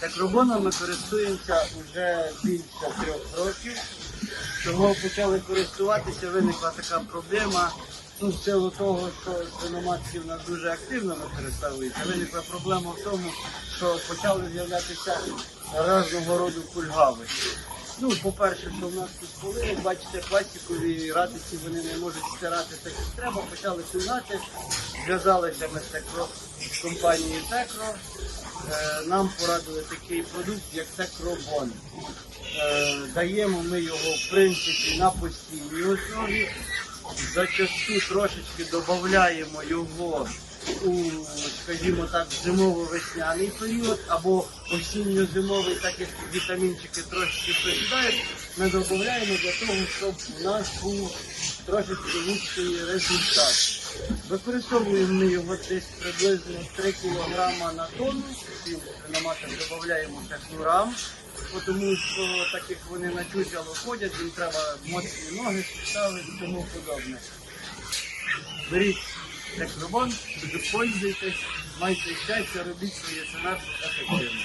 Текробоном користуємося вже більше трьох років. Чого почали користуватися, виникла така проблема. Ну, в силу того, що свиноматки в нас дуже активно використовується, виникла проблема в тому, що почали з'являтися разного роду кульгави. Ну, по-перше, що в нас тут коли, бачите, пластикові ратиці вони не можуть стирати так як треба, почали тюнати, зв'язалися ми з Текро, компанією Текро. Е, нам порадили такий продукт, як Текробон. Е, даємо ми його в принципі на постійній основі. Зачасту трошечки додаємо його у, скажімо так, зимово-весняний період або осінньо-зимовий, так як вітамінчики трошечки присідають, ми додаємо для того, щоб у нас був трошечки лучший результат. Використовуємо ми його десь приблизно 3 кг на тонну. Динаматор додаємо технурам, тому що так як вони на тюзяло ходять, їм треба моцні ноги, підстави і тому подобне. Беріть технобон, пользуйтесь, майте щастя, робіть своє сенат ефективно.